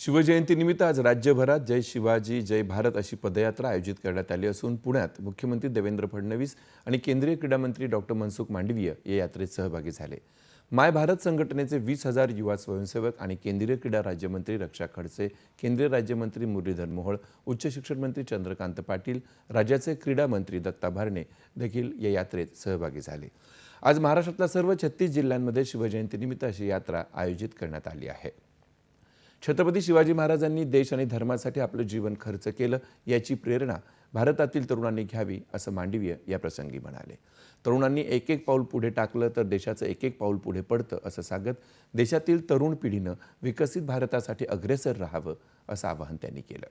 शिवजयंतीनिमित्त आज राज्यभरात जय शिवाजी जय भारत अशी पदयात्रा आयोजित करण्यात आली असून पुण्यात मुख्यमंत्री देवेंद्र फडणवीस आणि केंद्रीय क्रीडा मंत्री डॉक्टर मनसुख मांडवीय या यात्रेत सहभागी झाले. माय भारत संघटनेचे वीस हजार युवा स्वयंसेवक आणि केंद्रीय क्रीडा राज्यमंत्री रक्षा खडसे केंद्रीय राज्यमंत्री मुरलीधर मोहोळ उच्च शिक्षण मंत्री चंद्रकांत पाटील राज्याचे क्रीडा मंत्री दत्ता भारणे देखील या यात्रेत सहभागी झाले. आज महाराष्ट्रातल्या सर्व छत्तीस जिल्ह्यांमध्ये शिवजयंतीनिमित्त अशी यात्रा आयोजित करण्यात आली आहे. छत्रपती शिवाजी महाराजांनी देश आणि धर्मासाठी आपलं जीवन खर्च केलं याची प्रेरणा भारतातील तरुणांनी घ्यावी असं मांडवीय या प्रसंगी म्हणाले. तरुणांनी एक एक पाऊल पुढे टाकलं तर देशाचं एक एक पाऊल पुढे पडतं असं सांगत देशातील तरुण पिढीनं विकसित भारतासाठी अग्रेसर राहावं असं आवाहन त्यांनी केलं.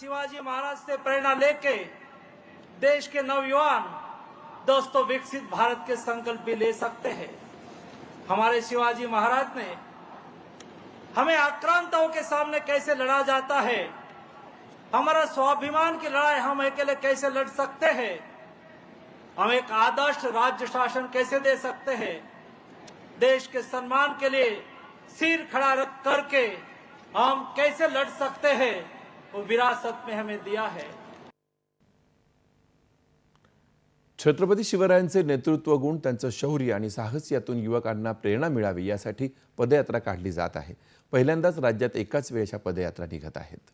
शिवाजी महाराज से प्रेरणा लेके देश के नवयुवान दोस्तों विकसित भारत के संकल्प भी ले सकते हैं। हमारे शिवाजी महाराज ने हमें आक्रांताओं के सामने कैसे लड़ा जाता है? हमारा स्वाभिमान की लड़ाई हम अकेले कैसे लड़ सकते हैं? हम एक आदर्श राज्य शासन कैसे दे सकते हैं? देश के सम्मान के लिए सिर खड़ा रख करके हम कैसे लड़ सकते हैं? वो विरासत में हमें दिया है। छत्रपती शिवरायांचे नेतृत्व गुण त्यांचं शौर्य आणि साहस यातून युवकांना प्रेरणा मिळावी यासाठी पदयात्रा काढली जात आहे. पहिल्यांदाच राज्यात एकाच वेळेच्या पदयात्रा निघत आहेत.